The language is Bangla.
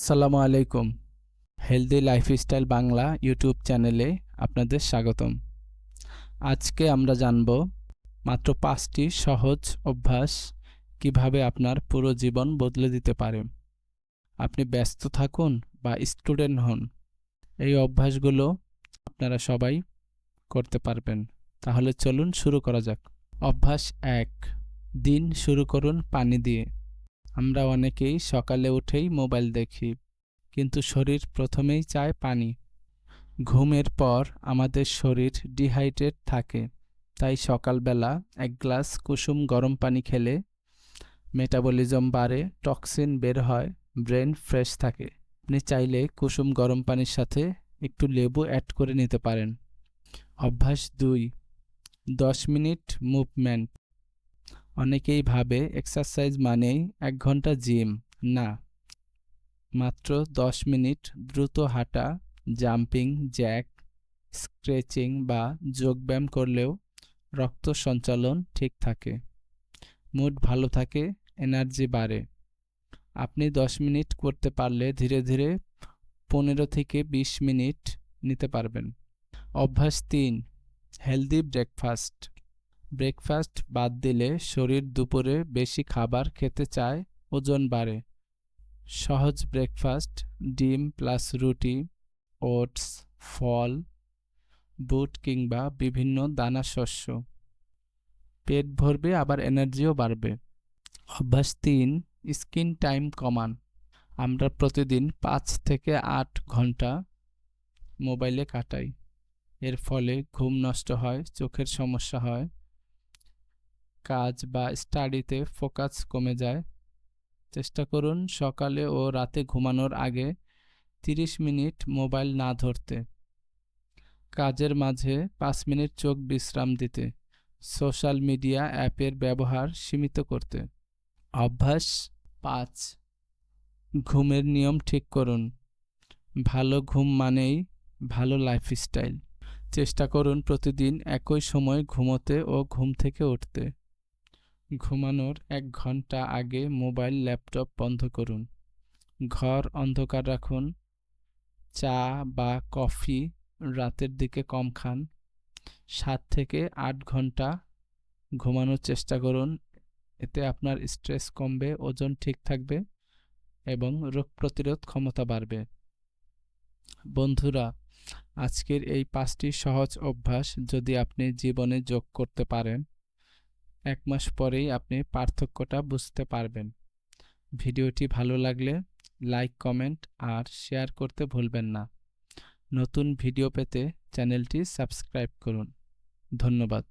আসসালামু আলাইকুম। হেলদি লাইফস্টাইল বাংলা ইউটিউব চ্যানেলে আপনাদের স্বাগতম। আজকে আমরা জানব মাত্র পাঁচটি সহজ অভ্যাস কীভাবে আপনার পুরো জীবন বদলে দিতে পারে। আপনি ব্যস্ত থাকুন বা স্টুডেন্ট হন, এই অভ্যাসগুলো আপনারা সবাই করতে পারবেন। তাহলে চলুন শুরু করা যাক। অভ্যাস এক, দিন শুরু করুন পানি দিয়ে। আমরা অনেকেই সকালে উঠেই মোবাইল দেখি, কিন্তু শরীর প্রথমেই চায় পানি। ঘুমের পর আমাদের শরীর ডিহাইড্রেট থাকে, তাই সকালবেলা এক গ্লাস কুসুম গরম পানি খেলে মেটাবলিজম বাড়ে, টক্সিন বের হয়, ব্রেন ফ্রেশ থাকে। আপনি চাইলে কুসুম গরম পানির সাথে একটু লেবু অ্যাড করে নিতে পারেন। অভ্যাস দুই, দশ মিনিট মুভমেন্ট। অনেকেই ভাবে এক্সারসাইজ মানেই এক ঘণ্টা জিম। না। মাত্র দশ মিনিট দ্রুত হাঁটা, জাম্পিং, জ্যাক, স্ক্রেচিং বা যোগব্যায়াম করলেও রক্ত সঞ্চালন ঠিক থাকে। মুড ভালো থাকে, এনার্জি বাড়ে। আপনি দশ মিনিট করতে পারলে ধীরে ধীরে পনেরো থেকে বিশ মিনিট নিতে পারবেন। অভ্যাস তিন, হেলদি ব্রেকফাস্ট। ব্রেকফাস্ট বাদ দিলে শরীর দুপুরে বেশি খাবার খেতে চায়, ওজন বাড়ে। সহজ ব্রেকফাস্ট, ডিম প্লাস রুটি, ওটস, ফল, বুট কিংবা বিভিন্ন দানা শস্য। পেট ভরবে, আবার এনার্জিও বাড়বে। অভ্যাস তিন স্ক্রিন টাইম কমান। আমরা প্রতিদিন পাঁচ থেকে আট ঘণ্টা মোবাইলে কাটাই। এর ফলে ঘুম নষ্ট হয়, চোখের সমস্যা হয় কাজ বা স্টাডিতে ফোকাস কমে যায়। চেষ্টা করুন সকালে ও রাতে ঘুমানোর আগে তিরিশ মিনিট মোবাইল না ধরতে। কাজের মাঝে পাঁচ মিনিট চোখ বিশ্রাম দিতে। সোশ্যাল মিডিয়া অ্যাপের ব্যবহার সীমিত করতে। অভ্যাস পাঁচ। ঘুমের নিয়ম ঠিক করুন। ভালো ঘুম মানেই ভালো লাইফস্টাইল চেষ্টা করুন প্রতিদিন একই সময় ঘুমোতে ও ঘুম থেকে উঠতে। ঘুমানোর এক ঘণ্টা আগে মোবাইল ল্যাপটপ বন্ধ করুন। ঘর অন্ধকার রাখুন। চা বা কফি রাতের দিকে কম খান। সাত থেকে আট ঘণ্টা ঘুমানোর চেষ্টা করুন। এতে আপনার স্ট্রেস কমবে, ওজন ঠিক থাকবে এবং রোগ প্রতিরোধ ক্ষমতা বাড়বে। বন্ধুরা, আজকের এই পাঁচটি সহজ অভ্যাস যদি আপনি জীবনে যোগ করতে পারেন এক মাস পরেই আপনি পার্থক্যটা বুঝতে পারবেন। ভিডিওটি ভালো লাগলে লাইক, কমেন্ট আর শেয়ার করতে ভুলবেন না। নতুন ভিডিও পেতে চ্যানেলটি সাবস্ক্রাইব করুন। ধন্যবাদ।